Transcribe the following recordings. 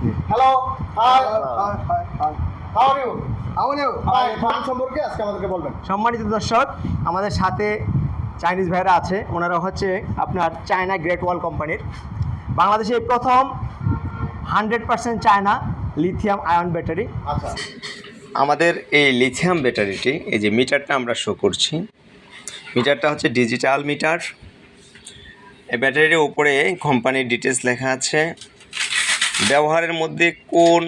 Hello hi hi hi hi how are you আমনেও farm সম্পর্কে আজকে আমাদেরকে বলবেন। সম্মানিত দর্শক আমাদের সাথে চাইনিজ ভাইরা আছে। ওনারা হচ্ছে আপনার চায়না গ্রেট ওয়াল কোম্পানির বাংলাদেশে প্রথম hundred percent China lithium ion battery আচ্ছা। আমাদের এই লিথিয়াম ব্যাটারিটি এই যে মিটারটা আমরা শো করছি মিটারটা হচ্ছে ডিজিটাল মিটার। এই ব্যাটারির উপরে কোম্পানির ডিটেলস লেখা আছে। ব্যবহারের মধ্যে কোন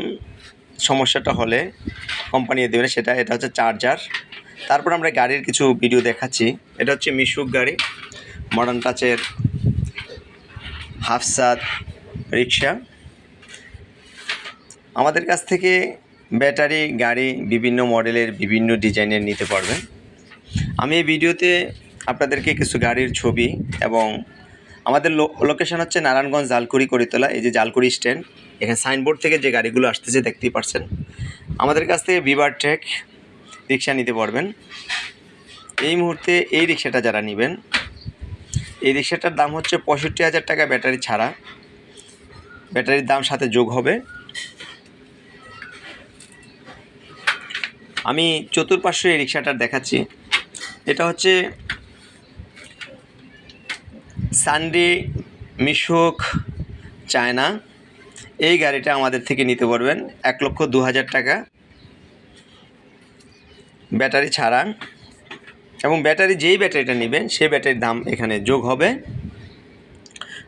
সমস্যাটা হলে কোম্পানি দেবে সেটা, এটা হচ্ছে চার্জার তারপর আমরা গাড়ির কিছু ভিডিও দেখাচ্ছি। এটা হচ্ছে মিশুক গাড়ি মডার্ন টাচের হাফসাদ রিক্সা আমাদের কাছ থেকে ব্যাটারি, গাড়ি বিভিন্ন মডেলের, বিভিন্ন ডিজাইনের নিতে পারবেন। আমি এই ভিডিওতে আপনাদেরকে কিছু গাড়ির ছবি এবং আমাদের লোকেশন হচ্ছে নারায়ণগঞ্জ জালকুড়ি করিতলা এই যে জালকুড়ি স্ট্যান্ড এখানে সাইনবোর্ড থেকে যে গাড়িগুলো আসতেছে দেখতেই পারছেন। আমাদের কাছ থেকে বিবার ট্রেক রিক্সা নিতে পারবেন। এই মুহূর্তে এই রিক্সাটা যারা নেবেন, এই রিক্সাটার দাম হচ্ছে পঁয়ষট্টি হাজার টাকা ব্যাটারি ছাড়া। ব্যাটারির দাম সাথে যোগ হবে। আমি চতুর্পার্শ্বে এই রিক্সাটার দেখাচ্ছি। এটা হচ্ছে সানডে মিশুক চায়না এই গাড়িটা আমাদের থেকে নিতে পারবেন এক লক্ষ দু হাজার টাকা। ব্যাটারি ছাড়া এবং ব্যাটারি যেই ব্যাটারিটা নেবেন, সেই ব্যাটারির দাম এখানে যোগ হবে।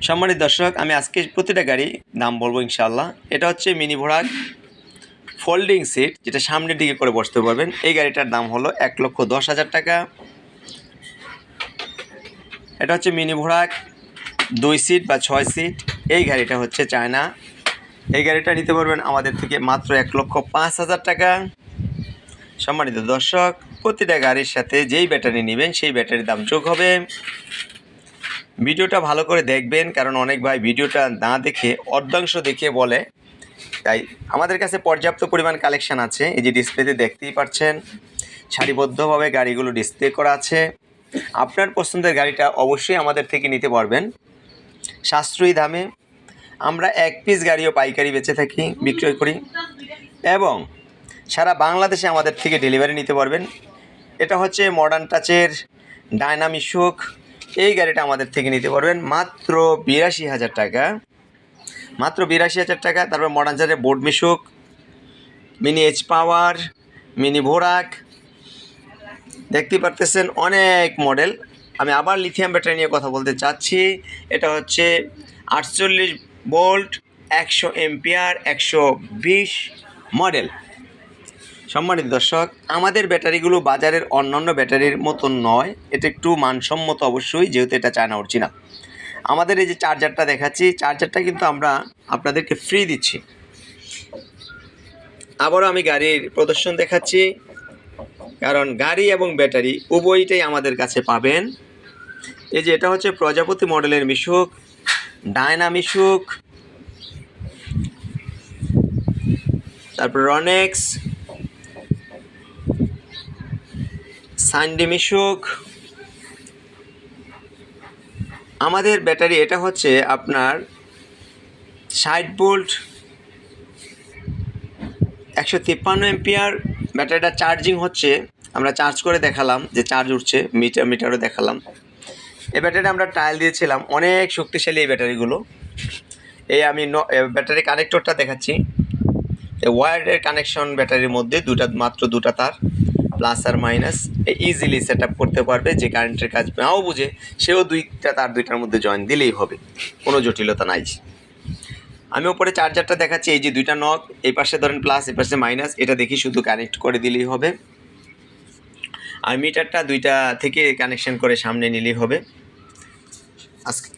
সম্মানিত দর্শক, আমি আজকে প্রতিটা গাড়ি দাম বলব ইনশাল্লাহ এটা হচ্ছে মিনি ভোড়াক ফোল্ডিং সিট, যেটা সামনের দিকে করে বসতে পারবেন। এই গাড়িটার দাম হলো এক লক্ষ দশ হাজার টাকা। এটা হচ্ছে মিনি ভোড়াক দুই সিট বা ছয় সিট। এই গাড়িটা হচ্ছে চায়না এই গাড়িটা নিতে পারবেন আমাদের থেকে মাত্র এক লক্ষ পাঁচ হাজার টাকা। সম্মানিত দর্শক, প্রতিটা গাড়ির সাথে যেই ব্যাটারি নেবেন, সেই ব্যাটারির দাম যোগ হবে। ভিডিওটা ভালো করে দেখবেন, কারণ অনেক ভাই ভিডিওটা না দেখে, অর্ধাংশ দেখে বলে। তাই আমাদের কাছে পর্যাপ্ত পরিমাণ কালেকশান আছে, এই যে ডিসপ্লেতে দেখতেই পাচ্ছেন সারিবদ্ধভাবে গাড়িগুলো ডিসপ্লে করা আছে। আপনার পছন্দের গাড়িটা অবশ্যই আমাদের থেকে নিতে পারবেন। সাশ্রয়ী দামে। আমরা এক পিস গাড়িও, পাইকারি বেচে থাকি, বিক্রয় করি। এবং সারা বাংলাদেশে আমাদের থেকে ডেলিভারি নিতে পারবেন। এটা হচ্ছে মডার্ন টাচের ডায়নামিক সুখ এই গাড়িটা আমাদের থেকে নিতে পারবেন মাত্র বিরাশি হাজার টাকা। মাত্র বিরাশি হাজার টাকা, তারপর মডার্ন চার্জের board Mishuk mini H power mini ভোরাক দেখতেই পারতেছেন অনেক মডেল আমি আবার লিথিয়াম ব্যাটারি নিয়ে কথা বলতে চাচ্ছি। এটা হচ্ছে আটচল্লিশ ভোল্ট একশো এমপিআর, একশো বিশ মডেল। সম্মানিত দর্শক, আমাদের ব্যাটারিগুলো বাজারের অন্যান্য ব্যাটারির মতন নয়। এটা একটু মানসম্মত অবশ্যই, যেহেতু এটা চায়না অরিজিনাল। আমাদের এই যে চার্জারটা দেখাচ্ছি, চার্জারটা কিন্তু আমরা আপনাদেরকে ফ্রি দিচ্ছি। আবারও আমি গাড়ির প্রদর্শন দেখাচ্ছি, কারণ গাড়ি এবং ব্যাটারি উভয়টাই আমাদের কাছে পাবেন। এই যে এটা হচ্ছে প্রজাপতি মডেলের মিশুক। ডায়না মিশুক, তারপর রনেক্স সানডে মিশুক। আমাদের ব্যাটারি এটা হচ্ছে আপনার ষাট ভোল্ট, একশো তিপ্পান্ন এমপিআর, ব্যাটারিটা চার্জিং হচ্ছে, আমরা চার্জ করে দেখালাম যে চার্জ উঠছে, মিটার, মিটারও দেখালাম। এই ব্যাটারি আমরা ট্রায়াল দিয়েছিলাম। অনেক শক্তিশালী এই ব্যাটারিগুলো। এই আমি ব্যাটারি কানেক্টরটা দেখাচ্ছি। এই ওয়ারের কানেকশন ব্যাটারির মধ্যে দুটা, মাত্র দুটা তার প্লাস আর মাইনাস ইজিলি সেট করতে পারবে, যে কারেন্টের কাজ নাও বুঝে, সেও দুইটা তার দুইটার মধ্যে জয়েন দিলেই হবে। কোনো জটিলতা নাই। আমি ওপরে চার্জারটা দেখাচ্ছি, এই যে দুইটা নক এই পাশে ধরেন প্লাস এই পাশে মাইনাস এটা দেখি শুধু কানেক্ট করে দিলেই হবে। আর মিটারটা দুইটা থেকে কানেকশন করে সামনে নিলেই হবে। আজকে।